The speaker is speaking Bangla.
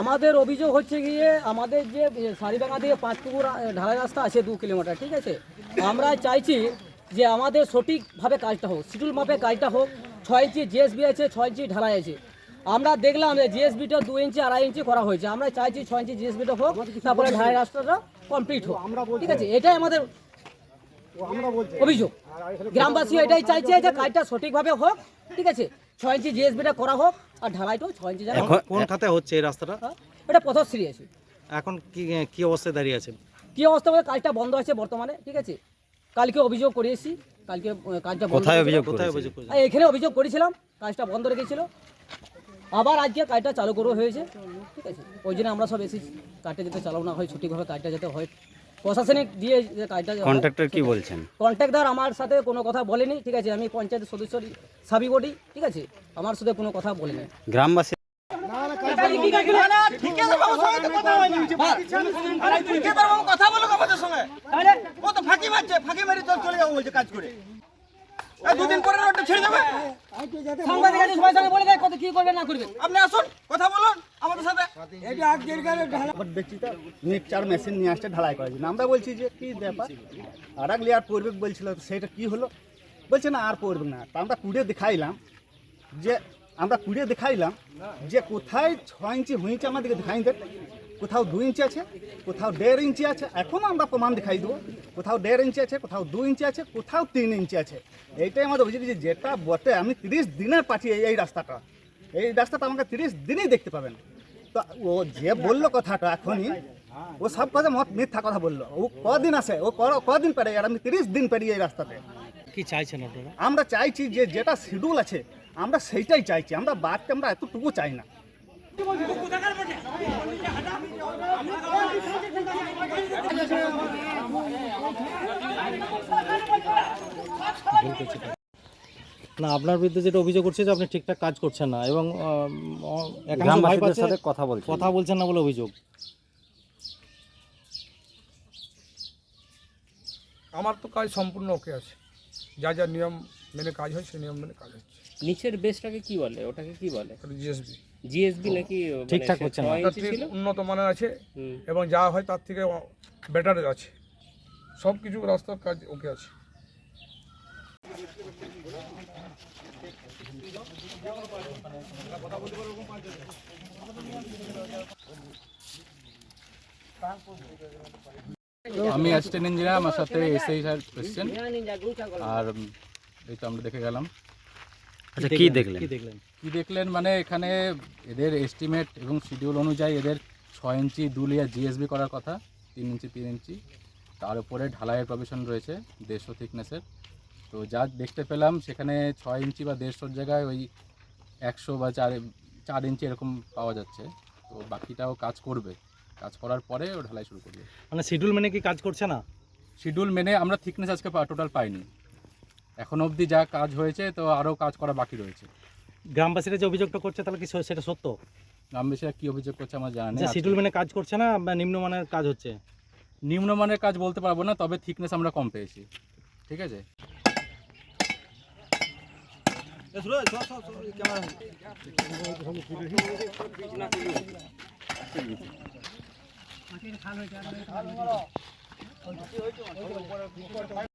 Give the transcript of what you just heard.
আমাদের অভিযোগ হচ্ছে গিয়ে আমাদের যে সারিবাঙ্গা দিয়ে পাঁচপুকুর ঢালাই রাস্তা আছে দু কিলোমিটার ঠিক আছে? আমরা চাইছি যে আমাদের সঠিকভাবে কাজটা হোক শিডিউল মাপে কাজটা হোক। ছয় ইঞ্চি জিএসবি আছে ছয় ইঞ্চি ঢালাই আছে। আমরা দেখলাম যে জিএসবিটা দু ইঞ্চি আড়াই ইঞ্চি করা হয়েছে। আমরা চাইছি ছয় ইঞ্চি জিএসবিটা হোক তারপরে ঢালাই রাস্তাটা কমপ্লিট হোক। ঠিক আছে? এটাই আমাদের অভিযোগ। গ্রামবাসী এটাই চাইছে যে কাজটা সঠিকভাবে হোক ঠিক আছে? ছয় ইঞ্চি জিএসবিটা করা হোক আর ঢালাইটাও ছয় ইঞ্চি যেন এখন কোন খাতে হচ্ছে এই রাস্তাটা? হয়। এটা পথশ্রী আছে। এখন কি কি অবস্থায় দাঁড়িয়ে আছে কি অবস্থা কাজটা বন্ধ আছে বর্তমানে ঠিক আছে? কালকে অভিযোগ করিয়েছি কালকে আহ, কাজটা বন্ধ কোথায় অভিযোগ কোথায় করেছেন? অভিযোগ আর এখানে অভিযোগ করেছিলাম কাজটা বন্ধ রেখেছিল। আবার আজকে কাজটা চালু করব হয়েছে ঠিক আছে? ওই জন্য আমরা সব এসেছি। কাজটা যাতে চালানো না হয় সঠিকভাবে কাজটা যাতে হয় প্রশাসনিক দিয়ে যে কাজটা কন্ট্রাক্টর কি বলছেন? কন্ট্রাক্টর আমার সাথে কোনো কথা বলেনি ঠিক আছে? আমি পঞ্চায়েত সদস্য সাবি বডি ঠিক আছে? আমার সাথে কোনো কথা বলেনি। গ্রামবাসী কথা বলো আমাদের সঙ্গে ও তো ফাঁকি মারছে ফাঁকি মারি তো চলে যাব বলছে কাজ করে দুদিন পরে রোডটা ছেড়ে যাবে সাংবাদিক সবাই সঙ্গে বলে দেয় কত কি করবে না করবে আপনি আসুন কথা বলুন। সাথে আবার দেখছি তো মিক্সচার মেশিন নিয়ে আসছে, ঢালাই করার আমরা বলছি যে, কি ব্যাপার? আর এক লেয়ার পড়বে বলছিল সেটা কি হলো? বলছে, না, আর পড়বে না। তা আমরা কুড়ে দেখাইলাম যে, আমরা কুড়ে দেখাইলাম যে কোথায় ছ ইঞ্চি হয়েছে আমাদেরকে দেখাই দেন। কোথাও দু ইঞ্চি আছে, কোথাও দেড় ইঞ্চি আছে। এখনও আমরা প্রমাণ দেখাই দেবো। কোথাও দেড় ইঞ্চি আছে, কোথাও দু ইঞ্চি আছে, কোথাও তিন ইঞ্চি আছে। এইটাই আমাদের অভিযোগ যে, যেটা বটে, আমি তিরিশ দিনের পাঠিয়ে এই রাস্তাটা। এই রাস্তাটা আমাকে তিরিশ দিনই দেখতে পাবেন। তো ও যে বলল কথাটা এখনই ও সব কথা মত মিথ্যা কথা বলল। ও কদিন আসে ও ক- কদিন পেরে আর আমি তিরিশ দিন পেরিয়ে এই রাস্তাতে। কি চাইছেন আপনারা? আমরা চাইছি যে যেটা শিডিউল আছে আমরা সেইটাই চাইছি। আমরা বাদকে আমরা এতটুকু চাই না। না আপনার বিরুদ্ধে যেটা অভিযোগ করছে যে আপনি ঠিকঠাক কাজ করছেন না এবং গ্রামবাসীদের সাথে কথা বলছেন কথা বলছেন না বলে অভিযোগ। আমার তো কাজ সম্পূর্ণ ওকে আছে। যা যা নিয়ম মেনে কাজ হয় সেই নিয়ম মেনে কাজ হচ্ছে। নিচের বেসটাকে কি বলে? ওটাকে কি বলে? জিএসবি। জিএসবি নাকি মানে ঠিকঠাক হচ্ছে না। তার থেকে ছিল? উন্নত মানের আছে এবং যা হয় তার থেকে বেটার আছে। সব কিছু রাস্তার কাজ ওকে আছে। আমি অ্যাসিস্ট্যান্ট ইঞ্জিনিয়ার আমার সাথে এসআই স্যার এসছেন। আর এই তো আমরা দেখে গেলাম। আচ্ছা কি দেখলেন? কি দেখলেন? কি দেখলেন মানে এখানে এদের এস্টিমেট এবং শিডিউল অনুযায়ী এদের ছয় ইঞ্চি দু লেয়ার জিএসবি করার কথা তিন ইঞ্চি তিন ইঞ্চি। তার উপরে ঢালাইয়ের প্রভিশন রয়েছে দেড়শো থিকনেসের তো যা দেখতে পেলাম সেখানে ছয় ইঞ্চি বা দেড়শোর জায়গায় ওই একশো বা চার চার ইঞ্চি এরকম পাওয়া যাচ্ছে। তো বাকিটাও কাজ করবে। কাজ করার পরে ও ঢালাই শুরু করবে। মানে শিডিউল মেনে কি কাজ করছে না? শিডিউল মেনে আমরা থিকনেস আজকে টোটাল পাইনি। এখন অবধি যা কাজ হয়েছে তো আরও কাজ করা বাকি রয়েছে। গ্রামবাসীরা যে অভিযোগটা করছে তাহলে কি সেটা সত্য? গ্রামবাসীরা কী অভিযোগ করছে আমার জানা নেই শিডিউল মেনে কাজ করছে না বা নিম্নমানের কাজ হচ্ছে? নিম্নমানের কাজ বলতে পারব না তবে থিকনেস আমরা কম পেয়েছি। ঠিক আছে? খাল হয়েছে